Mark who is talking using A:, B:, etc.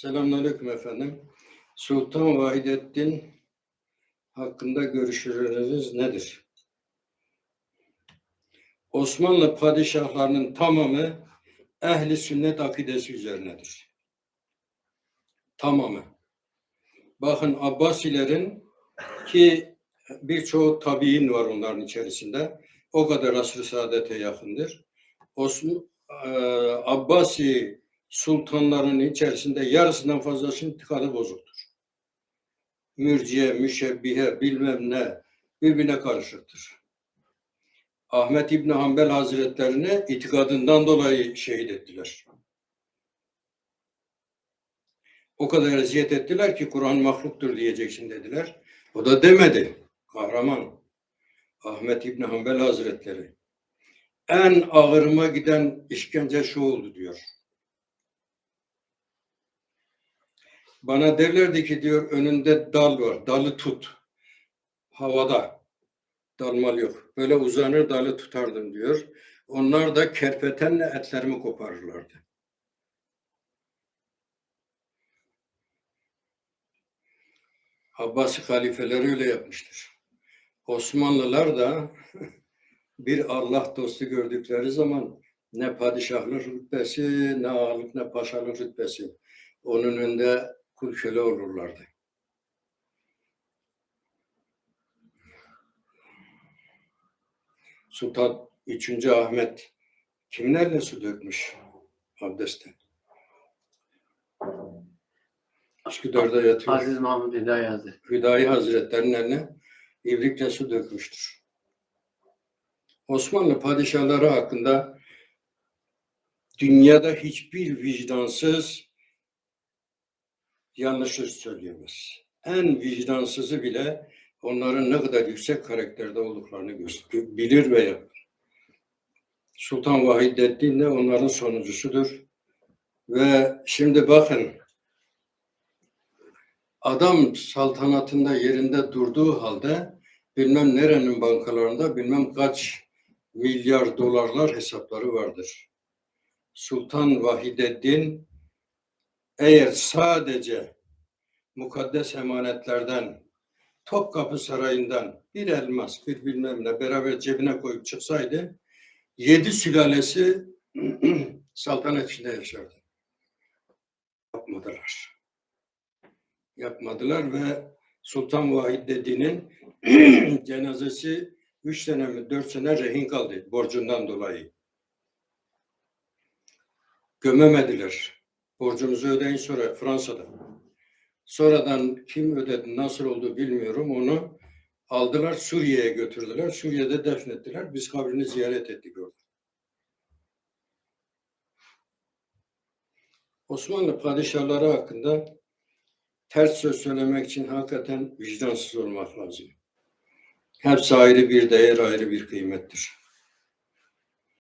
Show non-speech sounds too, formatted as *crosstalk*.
A: Selamünaleyküm efendim. Sultan Vahidettin hakkında görüşleriniz nedir? Osmanlı padişahlarının tamamı ehli sünnet akidesi üzerinedir. Tamamı. Bakın Abbasilerin ki birçoğu tabiin var onların içerisinde. O kadar asr-ı saadete yakındır. Osman, Abbasi sultanların içerisinde yarısından fazlasının itikadı bozuktur. Mürciye, müşebbihe, bilmem ne birbirine karışıktır. Ahmet İbni Hanbel Hazretlerini itikadından dolayı şehit ettiler. O kadar eziyet ettiler ki Kur'an mahluktur diyeceksin dediler. O da demedi. Kahraman. Ahmet İbni Hanbel Hazretleri. En ağırıma giden işkence şu oldu diyor. Bana derlerdi ki diyor önünde dal var. Dalı tut. Havada. Dalmal yok. Böyle uzanır dalı tutardım diyor. Onlar da kerpetenle etlerimi koparırlardı. Abbasi halifeleri öyle yapmıştır. Osmanlılar da *laughs* bir Allah dostu gördükleri zaman ne padişahlık rütbesi, ne ağalık, ne paşalık rütbesi. Onun önünde köle olurlardı. Sultan 3. Ahmet kimlerle su dökmüş abdeste? Üsküdar'da yatıyor.
B: Aziz Mahmud Hüdayi Hazretleri.
A: Hüdayi Hazretleri'nin eline ibrikle su dökmüştür. Osmanlı padişahları hakkında dünyada hiçbir vicdansız yanlış söz söyleyemez. En vicdansızı bile onların ne kadar yüksek karakterde olduklarını bilir ve yapar. Sultan Vahidettin de onların sonuncusudur. Ve şimdi bakın adam saltanatında yerinde durduğu halde bilmem nerenin bankalarında bilmem kaç milyar dolarlar hesapları vardır. Sultan Vahideddin eğer sadece mukaddes emanetlerden Topkapı Sarayı'ndan bir elmas, bir bilmem ne beraber cebine koyup çıksaydı yedi sülalesi *clears throat* saltanat içinde yaşardı. Yapmadılar. Yapmadılar ve Sultan Vahideddin'in *clears throat* cenazesi üç sene mi dört sene rehin kaldı borcundan dolayı. Gömemediler. Borcumuzu ödeyin sonra Fransa'da. Sonradan kim ödedi, nasıl oldu bilmiyorum. Onu aldılar Suriye'ye götürdüler. Suriye'de defnettiler. Biz kabrini ziyaret ettik orada. Osmanlı padişahları hakkında ters söz söylemek için hakikaten vicdansız olmak lazım. Hepsi ayrı bir değer, ayrı bir kıymettir.